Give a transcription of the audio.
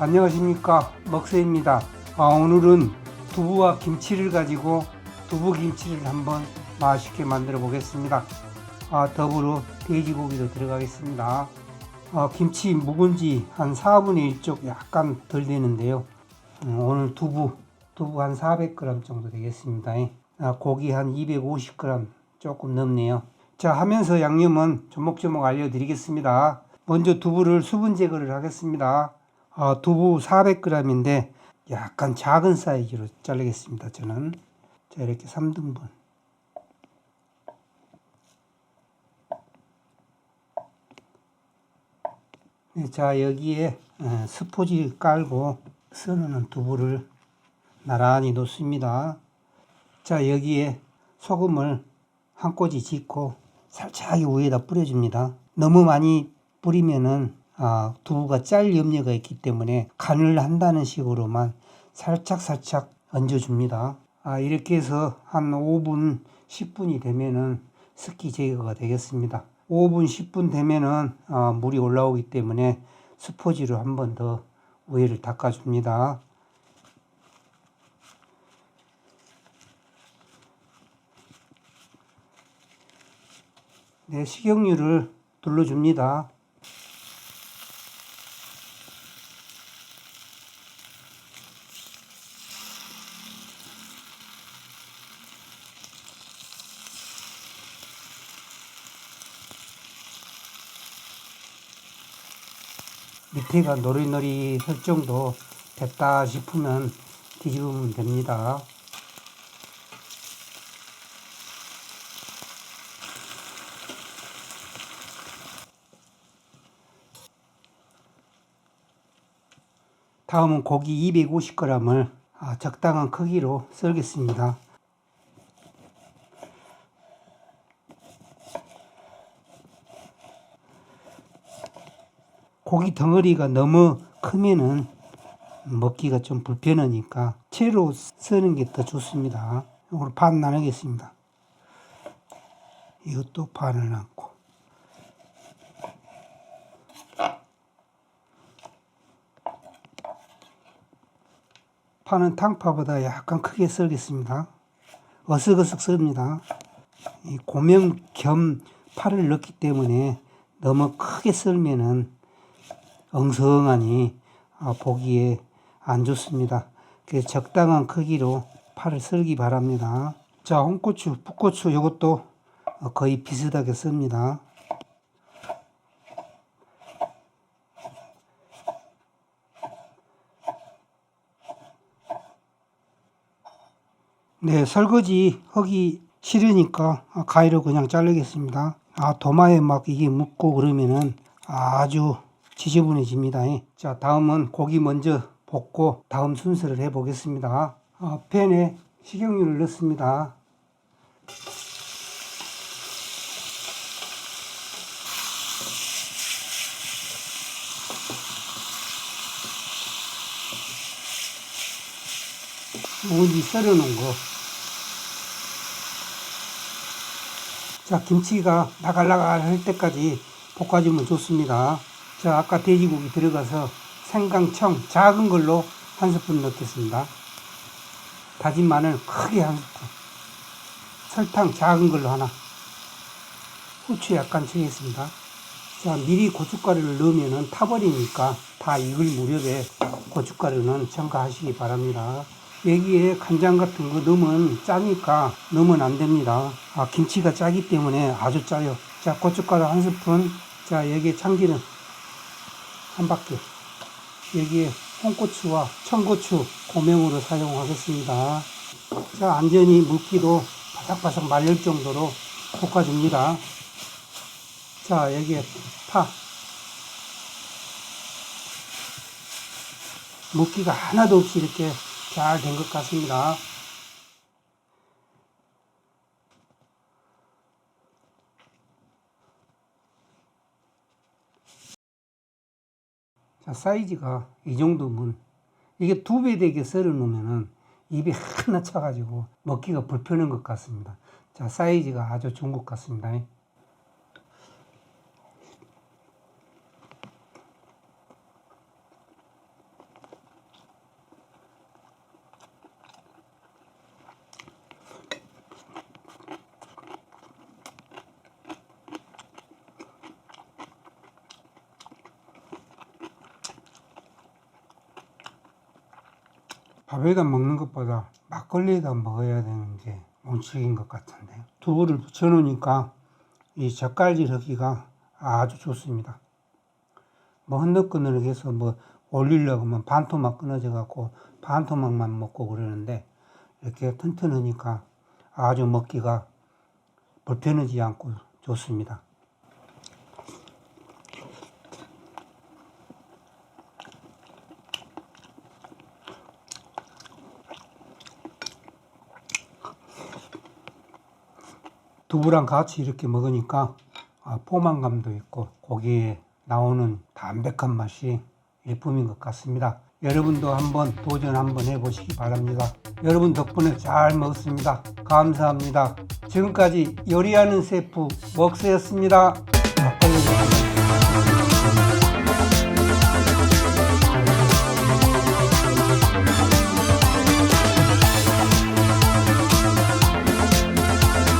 안녕하십니까. 먹새입니다. 아, 오늘은 두부와 김치를 가지고 두부 김치를 한번 맛있게 만들어 보겠습니다. 아, 더불어 돼지고기도 들어가겠습니다. 아, 김치 묵은지 한 4분의 1쪽 약간 덜 되는데요. 음, 오늘 두부 두부 한 400g 정도 되겠습니다. 아, 고기 한 250g 조금 넘네요. 자 하면서 양념은 조목조목 알려드리겠습니다. 먼저 두부를 수분 제거를 하겠습니다 아, 두부 400g인데 약간 작은 사이즈로 자르겠습니다 저는. 자 이렇게 3등분. 네, 자 여기에 어, 스포지 깔고 썰어놓은 두부를 나란히 놓습니다. 자 여기에 소금을 한 꼬지 짓고 살짝 위에다 뿌려줍니다. 너무 많이 뿌리면은 아, 두부가 짤 염려가 있기 때문에 간을 한다는 식으로만 살짝 살짝 얹어줍니다. 아, 이렇게 해서 한 5분 10분이 되면은 습기 제거가 되겠습니다. 5분 10분 되면은 아, 물이 올라오기 때문에 스포지로 한 번더 위에를 닦아줍니다. 네, 식용유를 둘러줍니다. 밑에가 노릿노릿할 정도 됐다 싶으면 뒤집으면 됩니다. 다음은 고기 250g을 아, 적당한 크기로 썰겠습니다. 고기 덩어리가 너무 크면은 먹기가 좀 불편하니까 채로 쓰는 게 더 좋습니다. 이걸 반 나누겠습니다. 이것도 반을 남고 파는 탕파보다 약간 크게 썰겠습니다. 썰입니다. 이 고명 겸 파를 넣기 때문에 너무 크게 썰면은 엉성하니 아, 보기에 안 좋습니다. 그래서 적당한 크기로 파를 썰기 바랍니다. 자, 홍고추, 풋고추 이것도 거의 비슷하게 씁니다. 네, 설거지 하기 싫으니까 가위로 그냥 자르겠습니다. 아, 도마에 막 이게 묻고 그러면은 아주 지저분해집니다. 자, 다음은 고기 먼저 볶고 다음 순서를 해 보겠습니다. 아, 팬에 식용유를 넣습니다. 묵은지 썰어 놓은 거. 자, 김치가 나갈나갈 할 때까지 볶아주면 좋습니다. 자, 아까 돼지고기 들어가서 생강청 작은 걸로 한 스푼 넣겠습니다. 다진 마늘 크게 한 스푼. 설탕 작은 걸로 하나. 후추 약간 치겠습니다. 자, 미리 고춧가루를 넣으면 타버리니까 다 익을 무렵에 고춧가루는 첨가하시기 바랍니다. 여기에 간장 같은 거 넣으면 짜니까 넣으면 안 됩니다. 아, 김치가 짜기 때문에 아주 짜요. 자, 고춧가루 한 스푼. 자, 여기에 참기름 한 바퀴. 여기에 홍고추와 청고추 고명으로 사용하겠습니다. 자, 안전히 물기도 바삭바삭 말릴 정도로 볶아줍니다. 자, 여기에 파. 물기가 하나도 없이 이렇게 잘 된 것 같습니다. 자, 사이즈가 이 정도면 이게 두 배 되게 썰어 놓으면은 입이 하나 차가지고 먹기가 불편한 것 같습니다. 자, 사이즈가 아주 좋은 것 같습니다. 밥에다 먹는 것보다 막걸리에다 먹어야 되는 게 원칙인 것 같은데 두부를 붙여놓으니까 이 젓갈질하기가 아주 좋습니다. 뭐 흔들끈들해서 뭐 올리려고 하면 반 토막 끊어져 갖고 반 토막만 먹고 그러는데 이렇게 튼튼하니까 아주 먹기가 불편하지 않고 좋습니다. 두부랑 같이 이렇게 먹으니까 아, 포만감도 있고 고기에 나오는 담백한 맛이 일품인 것 같습니다. 여러분도 한번 도전 한번 해보시기 바랍니다. 여러분 덕분에 잘 먹었습니다. 감사합니다. 지금까지 요리하는 셰프 먹스였습니다.